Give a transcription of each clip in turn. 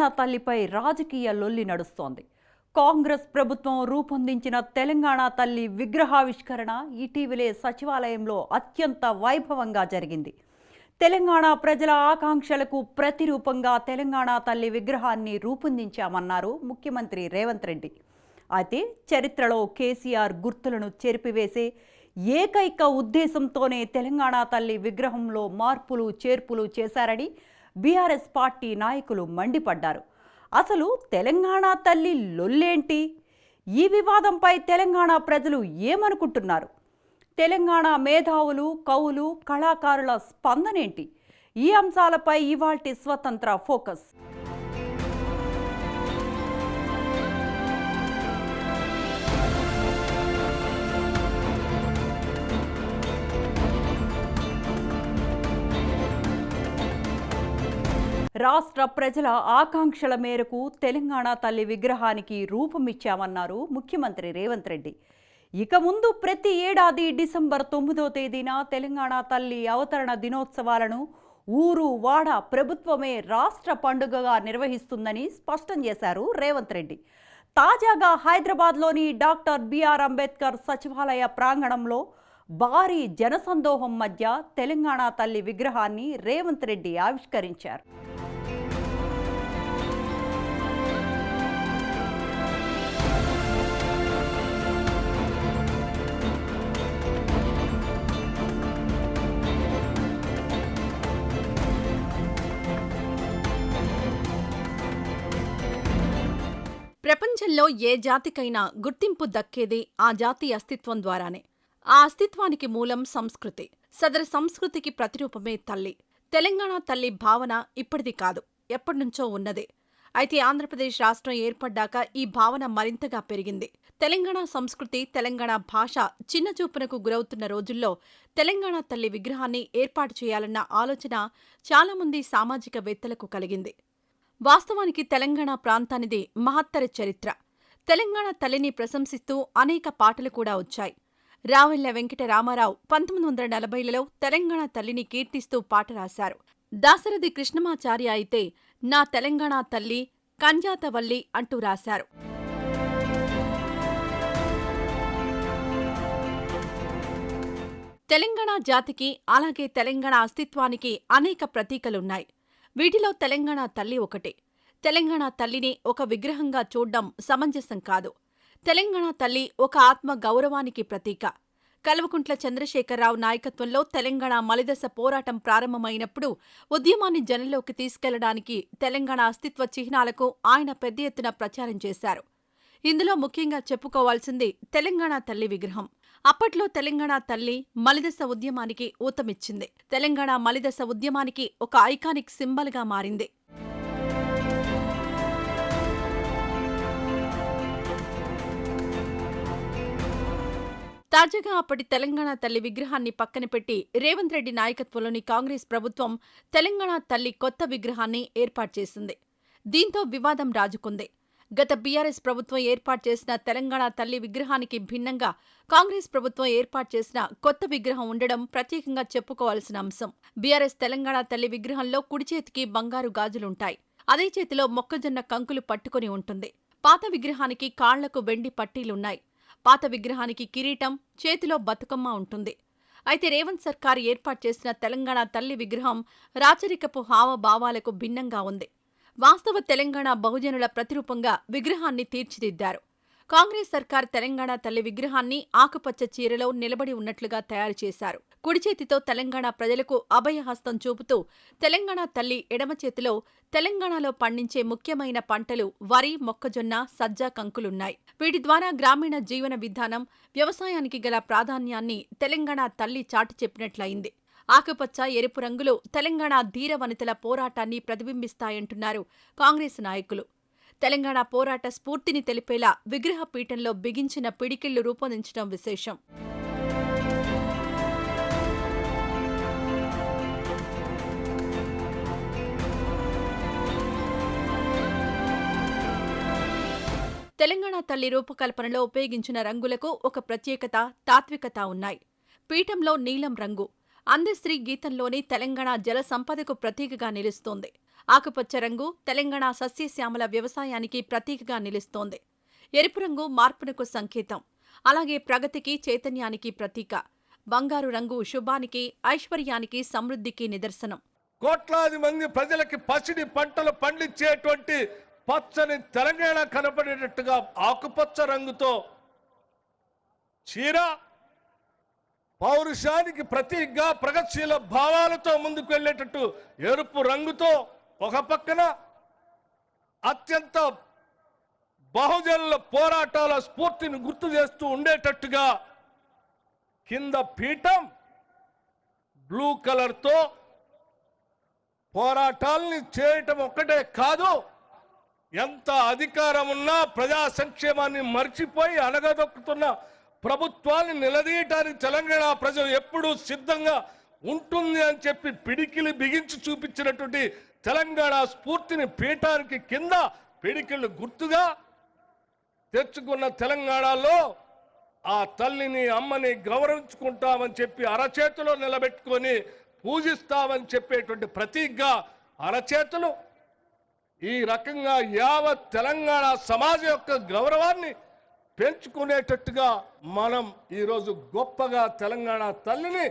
తెలంగాణ తల్లిపై రాజకీయ లొల్లి నడుస్తోంది. కాంగ్రెస్ ప్రభుత్వం రూపొందించిన తెలంగాణ తల్లి విగ్రహావిష్కరణ ఇటీవలే సచివాలయంలో అత్యంత వైభవంగా జరిగింది. తెలంగాణ ప్రజల ఆకాంక్షలకు ప్రతిరూపంగా తెలంగాణ తల్లి విగ్రహాన్ని రూపొందించామన్నారు ముఖ్యమంత్రి రేవంత్ రెడ్డి. అయితే చరిత్రలో కేసీఆర్ గుర్తులను చెరిపివేసే ఏకైక ఉద్దేశంతోనే తెలంగాణ తల్లి విగ్రహంలో మార్పులు చేర్పులు చేశారని బీఆర్ఎస్ పార్టీ నాయకులు మండిపడ్డారు. అసలు తెలంగాణ తల్లి లొల్లేంటి? ఈ వివాదంపై తెలంగాణ ప్రజలు ఏమనుకుంటున్నారు? తెలంగాణ మేధావులు కవులు కళాకారుల స్పందనేంటి? ఈ అంశాలపై ఇవాల్టి స్వతంత్ర ఫోకస్. రాష్ట్ర ప్రజల ఆకాంక్షల మేరకు తెలంగాణ తల్లి విగ్రహానికి రూపమిచ్చామన్నారు ముఖ్యమంత్రి రేవంత్ రెడ్డి. ఇక ముందు ప్రతి ఏడాది డిసెంబర్ తొమ్మిదో తేదీన తెలంగాణ తల్లి అవతరణ దినోత్సవాలను ఊరు వాడ ప్రభుత్వమే రాష్ట్ర పండుగగా నిర్వహిస్తుందని స్పష్టం చేశారు రేవంత్ రెడ్డి. తాజాగా హైదరాబాద్లోని డాక్టర్ బిఆర్ అంబేద్కర్ సచివాలయ ప్రాంగణంలో భారీ జనసందోహం మధ్య తెలంగాణ తల్లి విగ్రహాన్ని రేవంత్ రెడ్డి ఆవిష్కరించారు. ప్రపంచంలో ఏ జాతికైనా గుర్తింపు దక్కేది ఆ జాతి అస్తిత్వం ద్వారానే. ఆ అస్తిత్వానికి మూలం సంస్కృతి. సదరు సంస్కృతికి ప్రతిరూపమే తల్లి. తెలంగాణ తల్లి భావన ఇప్పటిది కాదు ఎప్పటినుంచో ఉన్నదే. అయితే ఆంధ్రప్రదేశ్ రాష్ట్రం ఏర్పడ్డాక ఈ భావన మరింతగా పెరిగింది. తెలంగాణ సంస్కృతి తెలంగాణ భాష చిన్నచూపునకు గురవుతున్న రోజుల్లో తెలంగాణ తల్లి విగ్రహాన్ని ఏర్పాటు చేయాలన్న ఆలోచన చాలామంది సామాజికవేత్తలకు కలిగింది. వాస్తవానికి తెలంగాణ ప్రాంతానిది మహత్తర చరిత్ర. తెలంగాణ తల్లిని ప్రశంసిస్తూ అనేక పాటలు కూడా వచ్చాయి. రావెల్ల వెంకట రామారావు పంతొమ్మిది వందల నలభైలలో తెలంగాణ తల్లిని కీర్తిస్తూ పాట రాశారు. దాశరథి కృష్ణమాచార్య అయితే నా తెలంగాణ తల్లి కంజాతవల్లి అంటూ రాశారు. తెలంగాణ జాతికి అలాగే తెలంగాణ అస్తిత్వానికి అనేక ప్రతీకలున్నాయి. వీటిలో తెలంగాణ తల్లి ఒకటే. తెలంగాణ తల్లిని ఒక విగ్రహంగా చూడ్డం సమంజసం కాదు. తెలంగాణ తల్లి ఒక ఆత్మ గౌరవానికి ప్రతీక. కల్వకుంట్ల చంద్రశేఖరరావు నాయకత్వంలో తెలంగాణ మలిదశ పోరాటం ప్రారంభమైనప్పుడు ఉద్యమాన్ని జనంలోకి తీసుకెళ్ళడానికి తెలంగాణ అస్తిత్వ చిహ్నాలకు ఆయన పెద్ద ఎత్తున ప్రచారం చేశారు. ఇందులో ముఖ్యంగా చెప్పుకోవాల్సింది తెలంగాణ తల్లి విగ్రహం. అప్పట్లో తెలంగాణ తల్లి మలిదశ ఉద్యమానికి ఊతమిచ్చింది. తెలంగాణ మలిదశ ఉద్యమానికి ఒక ఐకానిక్ సింబల్గా మారింది. తాజాగా అప్పటి తెలంగాణ తల్లి విగ్రహాన్ని పక్కన పెట్టి రేవంత్ రెడ్డి నాయకత్వంలోని కాంగ్రెస్ ప్రభుత్వం తెలంగాణ తల్లి కొత్త విగ్రహాన్ని ఏర్పాటు చేసింది. దీంతో వివాదం రాజుకుంది. గత బీఆర్ఎస్ ప్రభుత్వం ఏర్పాటు చేసిన తెలంగాణ తల్లి విగ్రహానికి భిన్నంగా కాంగ్రెస్ ప్రభుత్వం ఏర్పాటు చేసిన కొత్త విగ్రహం ఉండడం ప్రత్యేకంగా చెప్పుకోవాల్సిన అంశం. బీఆర్ఎస్ తెలంగాణ తల్లి విగ్రహంలో కుడి చేతికి బంగారు గాజులుంటాయి. అదే చేతిలో మొక్కజొన్న కంకులు పట్టుకుని ఉంటుంది. పాత విగ్రహానికి కాళ్ళకు వెండి పట్టీలున్నాయి. పాత విగ్రహానికి కిరీటం చేతిలో బతుకమ్మ ఉంటుంది. అయితే రేవంత్ సర్కార్ ఏర్పాటు చేసిన తెలంగాణ తల్లి విగ్రహం రాచరికపు హావభావాలకు భిన్నంగా ఉంది. వాస్తవ తెలంగాణ బహుజనుల ప్రతిరూపంగా విగ్రహాన్ని తీర్చిదిద్దారు. కాంగ్రెస్ సర్కార్ తెలంగాణ తల్లి విగ్రహాన్ని ఆకుపచ్చ చీరలో నిలబడి ఉన్నట్లుగా తయారు చేశారు. కుడి చేతితో తెలంగాణ ప్రజలకు అభయహస్తం చూపుతూ తెలంగాణ తల్లి ఎడమ చేతిలో తెలంగాణలో పండించే ముఖ్యమైన పంటలు వరి మొక్కజొన్న సజ్జ కంకులున్నాయి. వీటి ద్వారా గ్రామీణ జీవన విధానం వ్యవసాయానికి గల ప్రాధాన్యాన్ని తెలంగాణ తల్లి చాటి చెప్పినట్లయింది. ఆకుపచ్చ ఎరుపు రంగులు తెలంగాణ ధీర వనితల పోరాటాన్ని ప్రతిబింబిస్తాయంటున్నారు కాంగ్రెస్ నాయకులు. తెలంగాణ పోరాట స్ఫూర్తిని తెలిపేలా విగ్రహ పీఠంలో బిగించిన పిడికిళ్ళు రూపొందించడం విశేషం. తెలంగాణ తల్లి రూపకల్పనలో ఉపయోగించిన రంగులకు ఒక ప్రత్యేకత తాత్వికత ఉన్నాయి. పీఠంలో నీలం రంగు అందశ్రీ గీతంలోని తెలంగాణ జల సంపదకు ప్రతీకగా నిలుస్తోంది. ఆకుపచ్చ రంగు తెలంగాణ సస్యశ్యామల వ్యవసాయానికి ప్రతీకగా నిలుస్తోంది. ఎరుపు రంగు మార్పునకు సంకేతం. అలాగే ప్రగతికి చైతన్యానికి ప్రతీక. బంగారు రంగు శుభానికి ఐశ్వర్యానికి సమృద్ధికి నిదర్శనం. కోట్లాది మంది ప్రజలకి పసిడి పంటలు పండించేటువంటి పచ్చని తెలంగాణ కనపడేటట్టుగా ఆకుపచ్చ రంగుతో చీర పౌరుషానికి ప్రతీకగా ప్రగతిశీల భావాలతో ముందుకు వెళ్ళేటట్టు ఎరుపు రంగుతో ఒక పక్కన అత్యంత బహుజనుల పోరాటాల స్ఫూర్తిని గుర్తు చేస్తూ ఉండేటట్టుగా కింద పీఠం బ్లూ కలర్తో పోరాటాల్ని చేయటం ఒక్కటే కాదు ఎంత అధికారం ఉన్నా ప్రజా సంక్షేమాన్ని మర్చిపోయి అణగదొక్కుతున్న ప్రభుత్వాన్ని నిలదీయటానికి తెలంగాణ ప్రజలు ఎప్పుడూ సిద్ధంగా ఉంటుంది అని చెప్పి పిడికిలి బిగించి చూపించినటువంటి తెలంగాణ స్ఫూర్తిని పీఠానికి కింద పిడికిళ్ళు గుర్తుగా తెచ్చుకున్న తెలంగాణలో ఆ తల్లిని అమ్మని గౌరవించుకుంటామని చెప్పి అరచేతిలో నిలబెట్టుకొని పూజిస్తామని చెప్పేటువంటి ప్రతీకగా అరచేతులు. ఈ రకంగా యావత్ తెలంగాణ సమాజం యొక్క గౌరవాన్ని పెంచుకునేటట్టుగా మనం ఈరోజు గొప్పగా తెలంగాణ తల్లిని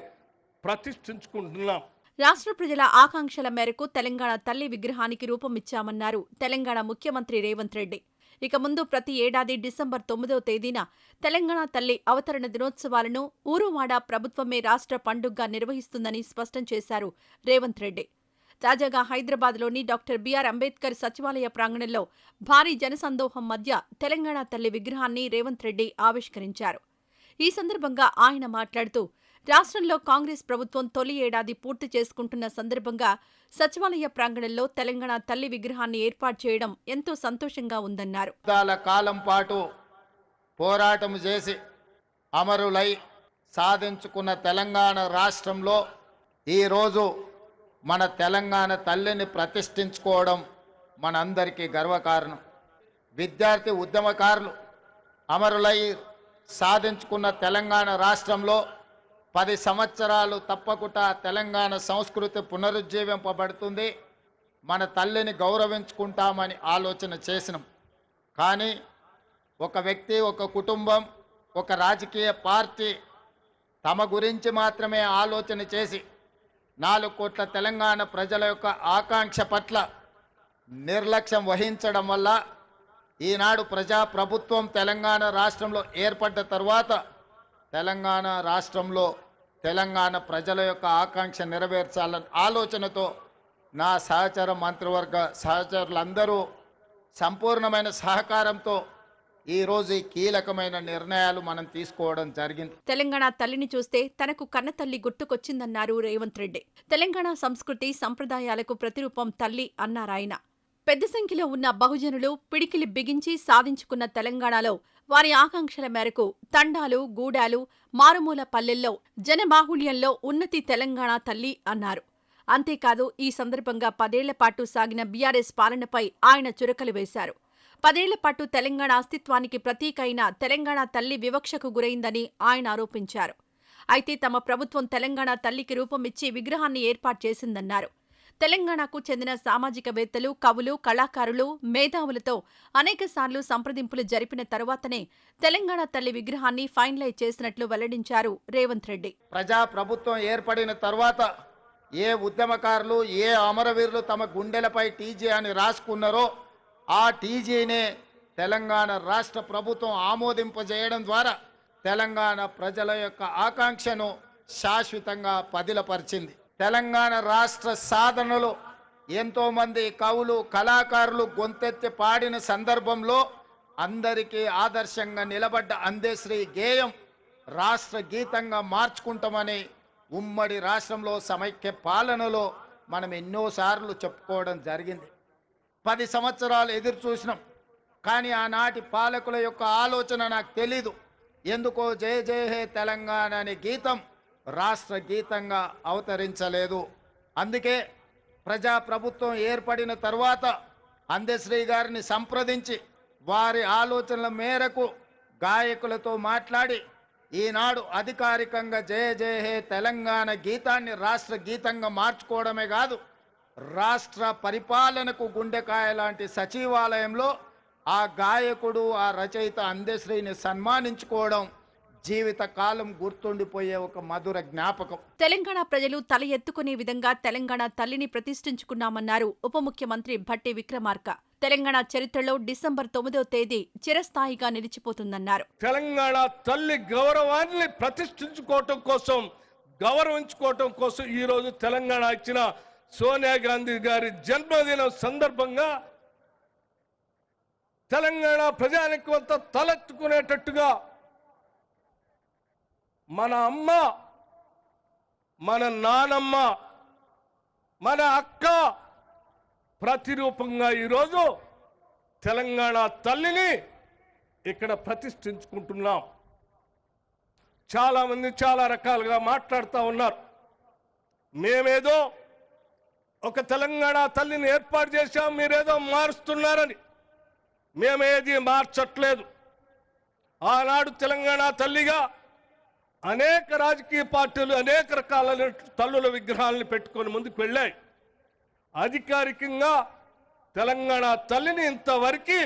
ప్రతిష్ఠించుకుంటున్నాం. రాష్ట్ర ప్రజల ఆకాంక్షల మేరకు తెలంగాణ తల్లి విగ్రహానికి రూపమిచ్చామన్నారు తెలంగాణ ముఖ్యమంత్రి రేవంత్ రెడ్డి. ఇక ముందు ప్రతి ఏడాది డిసెంబర్ తొమ్మిదవ తేదీన తెలంగాణ తల్లి అవతరణ దినోత్సవాలను ఊరువాడ ప్రభుత్వమే రాష్ట్ర పండుగగా నిర్వహిస్తుందని స్పష్టం చేశారు రేవంత్ రెడ్డి. తాజాగా హైదరాబాద్లోని డాక్టర్ బీఆర్ అంబేద్కర్ సచివాలయ ప్రాంగణంలో భారీ జనసందోహం మధ్య తెలంగాణ తల్లి విగ్రహాన్ని రేవంత్ రెడ్డి ఆవిష్కరించారు. ఈ సందర్భంగా ఆయన మాట్లాడుతూ రాష్ట్రంలో కాంగ్రెస్ ప్రభుత్వం తొలి ఏడాది పూర్తి చేసుకుంటున్న సందర్భంగా సచివాలయ ప్రాంగణంలో తెలంగాణ తల్లి విగ్రహాన్ని ఏర్పాటు చేయడం ఎంతో సంతోషంగా ఉందన్నారు. కాలం పాటు పోరాటం చేసి అమరులై సాధించుకున్న తెలంగాణ రాష్ట్రంలో ఈరోజు మన తెలంగాణ తల్లిని ప్రతిష్ఠించుకోవడం మనందరికీ గర్వకారణం. విద్యార్థి ఉద్యమకారులు అమరులై సాధించుకున్న తెలంగాణ రాష్ట్రంలో పది సంవత్సరాలు తప్పకుండా తెలంగాణ సంస్కృతి పునరుజ్జీవింపబడుతుంది. మన తల్లిని గౌరవించుకుంటామని ఆలోచన చేసినాం. కానీ ఒక వ్యక్తి ఒక కుటుంబం ఒక రాజకీయ పార్టీ తమ గురించి మాత్రమే ఆలోచన చేసి నాలుగు కోట్ల తెలంగాణ ప్రజల యొక్క ఆకాంక్ష పట్ల నిర్లక్ష్యం వహించడం వల్ల ఈనాడు ప్రజా ప్రభుత్వం తెలంగాణ రాష్ట్రంలో ఏర్పడ్డ తర్వాత తెలంగాణ రాష్ట్రంలో తెలంగాణ ప్రజల యొక్క ఆకాంక్ష నెరవేర్చాలని ఆలోచనతో నా సహచర మంత్రివర్గ సహచరులందరూ సంపూర్ణమైన సహకారంతో ఈరోజు ఈ కీలకమైన నిర్ణయాలు మనం తీసుకోవడం జరిగింది. తెలంగాణ తల్లిని చూస్తే తనకు కన్నతల్లి గుర్తుకొచ్చిందన్నారు రేవంత్ రెడ్డి. తెలంగాణ సంస్కృతి సంప్రదాయాలకు ప్రతిరూపం తల్లి అన్నారాయన పెద్ద సంఖ్యలో ఉన్న బహుజనులు పిడికిలి బిగించి సాధించుకున్న తెలంగాణలో వారి ఆకాంక్షల మేరకు తండాలు గూడాలు మారుమూల పల్లెల్లో జనబాహుళ్యంలో ఉన్నతి తెలంగాణ తల్లి అన్నారు. అంతేకాదు ఈ సందర్భంగా పదేళ్ళ పాటు సాగిన బీఆర్ఎస్ పాలనపై ఆయన చురకలు వేశారు. పదేళ్ళ పాటు తెలంగాణ అస్తిత్వానికి ప్రతీక అయిన తెలంగాణ తల్లి వివక్షకు గురైందని ఆయన ఆరోపించారు. అయితే తమ ప్రభుత్వం తెలంగాణ తల్లికి రూపమిచ్చి విగ్రహాన్ని ఏర్పాటు చేసిందన్నారు. తెలంగాణకు చెందిన సామాజికవేత్తలు కవులు కళాకారులు మేధావులతో అనేకసార్లు సంప్రదింపులు జరిపిన తరువాతనే తెలంగాణ తల్లి విగ్రహాన్ని ఫైనలైజ్ చేసినట్లు వెల్లడించారు రేవంత్ రెడ్డి. ప్రజా ప్రభుత్వం ఏర్పడిన తర్వాత ఏ ఉద్యమకారులు ఏ అమరవీరులు తమ గుండెలపై టీజీ అని రాసుకున్నారో ఆ టీజీనే తెలంగాణ రాష్ట్ర ప్రభుత్వం ఆమోదింపజేయడం ద్వారా తెలంగాణ ప్రజల యొక్క ఆకాంక్షను శాశ్వతంగా పదిలపరిచింది. తెలంగాణ రాష్ట్ర సాధనలో ఎంతోమంది కవులు కళాకారులు గొంతెత్తి పాడిన సందర్భంలో అందరికీ ఆదర్శంగా నిలబడ్డ అందేశ్రీ గేయం రాష్ట్ర గీతంగా మార్చుకుంటామని ఉమ్మడి రాష్ట్రంలో సమైక్య పాలనలో మనం ఎన్నోసార్లు చెప్పుకోవడం జరిగింది. పది సంవత్సరాలు ఎదురు చూసినాం. కానీ ఆనాటి పాలకుల యొక్క ఆలోచన నాకు తెలీదు. ఎందుకో జయ జయ హే తెలంగాణ అనే గీతం రాష్ట్ర గీతంగా అవతరించలేదు. అందుకే ప్రజా ప్రభుత్వం ఏర్పడిన తర్వాత అందశ్రీ గారిని సంప్రదించి వారి ఆలోచనల మేరకు గాయకులతో మాట్లాడి ఈనాడు అధికారికంగా జయ జయ హే తెలంగాణ గీతాన్ని రాష్ట్ర గీతంగా మార్చుకోవడమే కాదు రాష్ట్ర పరిపాలనకు గుండెకాయ లాంటి సచివాలయంలో ఆ గాయకుడు ఆ రచయిత అందశ్రీని సన్మానించుకోవడం జీవిత కాలం గుర్తుండిపోయే ఒక మధుర జ్ఞాపకం. తెలంగాణ ప్రజలు తల ఎత్తుకునే విధంగా తెలంగాణ తల్లిని ప్రతిష్ఠించుకున్నామన్నారు ఉప ముఖ్యమంత్రి భట్టి విక్రమార్క. తెలంగాణ చరిత్రలో డిసెంబర్ తొమ్మిదో తేదీ చిరస్థాయిగా నిలిచిపోతుందన్నారు. తెలంగాణ తల్లి గౌరవాన్ని ప్రతిష్ఠించుకోవటం కోసం గౌరవించుకోవటం కోసం ఈ రోజు తెలంగాణ ఇచ్చిన సోనియా గాంధీ గారి జన్మదినం సందర్భంగా తెలంగాణ ప్రజానికి కొంత తలెత్తుకునేటట్టుగా మన అమ్మ మన నానమ్మ మన అక్క ప్రతిరూపంగా ఈరోజు తెలంగాణ తల్లిని ఇక్కడ ప్రతిష్ఠించుకుంటున్నాం. చాలామంది చాలా రకాలుగా మాట్లాడుతూ ఉన్నారు. మేమేదో ఒక తెలంగాణ తల్లిని ఏర్పాటు చేశాం మీరేదో మారుస్తున్నారని. మేమేది మార్చట్లేదు. ఆనాడు తెలంగాణ తల్లిగా అనేక రాజకీయ పార్టీలు అనేక రకాల తల్లుల విగ్రహాలను పెట్టుకొని ముందుకు వెళ్ళాయి. అధికారికంగా తెలంగాణ తల్లిని ఇంతవరకు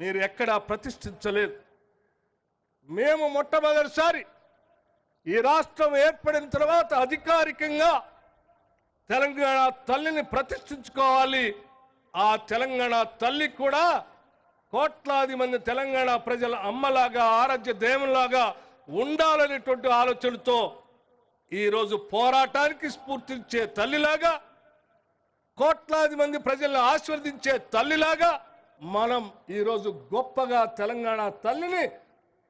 మీరు ఎక్కడా ప్రతిష్ఠించలేదు. మేము మొట్టమొదటిసారి ఈ రాష్ట్రం ఏర్పడిన తర్వాత అధికారికంగా తెలంగాణ తల్లిని ప్రతిష్ఠించుకోవాలి. ఆ తెలంగాణ తల్లి కూడా కోట్లాది మంది తెలంగాణ ప్రజల అమ్మలాగా ఆరాధ్య దేవునిలాగా ఉండాలనేటువంటి ఆలోచనతో ఈరోజు పోరాటానికి స్ఫూర్తించే తల్లిలాగా కోట్లాది మంది ప్రజలను ఆశీర్వదించే తల్లిలాగా మనం ఈరోజు గొప్పగా తెలంగాణ తల్లిని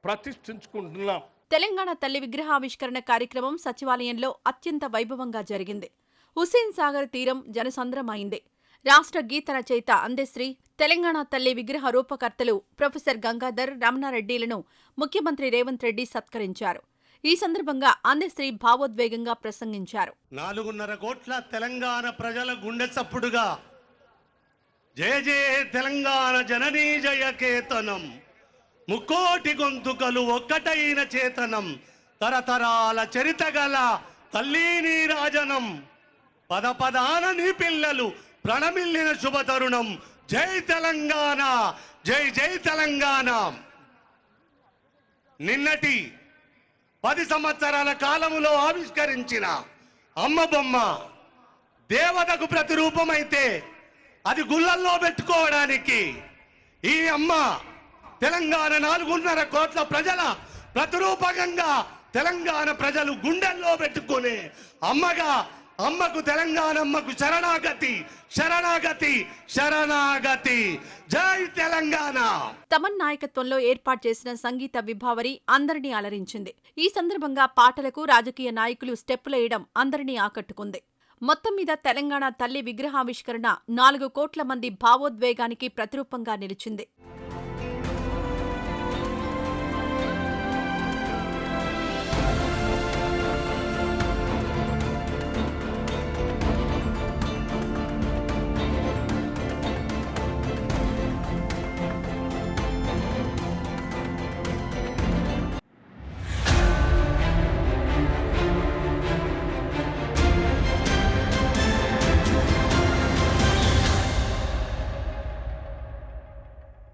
ప్రతిష్ఠించుకుంటున్నాం. తెలంగాణ తల్లి విగ్రహావిష్కరణ కార్యక్రమం సచివాలయంలో అత్యంత వైభవంగా జరిగింది. హుస్సేన్ సాగర్ తీరం జనసంద్రమైంది. రాష్ట్ర గీత రచయిత అందశ్రీ తెలంగాణ తల్లి విగ్రహ రూపకర్తలు ప్రొఫెసర్ గంగాధర్ రమణారెడ్డిలను ముఖ్యమంత్రి రేవంత్ రెడ్డి సత్కరించారు. ఈ సందర్భంగా అందశ్రీ భావోద్వేగంగా ప్రసంగించారు. నాలుగున్నర కోట్ల తెలంగాణ ప్రజల గుండె చప్పుడుగా. జయ జయ తెలంగాణ జననీ జయ కేతనం. ముక్కోటి గొంతుకలు ఒక్కటైన చేతనం. తరతరాల చరిత గల తల్లి రాజనం. పద పదాన నీ పిల్లలు ప్రణమిల్లిన శుభ తరుణం. జై తెలంగాణ జై జై తెలంగాణ. నిన్నటి పది సంవత్సరాల కాలములో ఆవిష్కరించిన అమ్మ బొమ్మ దేవతకు ప్రతిరూపమైతే అది గుళ్ళల్లో పెట్టుకోవడానికి ఈ అమ్మ తెలంగాణ నాలుగున్నర కోట్ల ప్రజల ప్రతిరూపకంగా తెలంగాణ ప్రజలు గుండెల్లో పెట్టుకునే అమ్మగా అమ్మకు తెలంగాణ అమ్మకు శరణాగతి శరణాగతి శరణాగతి. జై తెలంగాణ. తమన్ నాయకత్వంలో ఏర్పాటు చేసిన సంగీత విభావరి అందరినీ అలరించింది. ఈ సందర్భంగా పాటలకు రాజకీయ నాయకులు స్టెప్పులేయడం అందరినీ ఆకట్టుకుంది. మొత్తం మీద తెలంగాణ తల్లి విగ్రహావిష్కరణ నాలుగు కోట్ల మంది భావోద్వేగానికి ప్రతిరూపంగా నిలిచింది.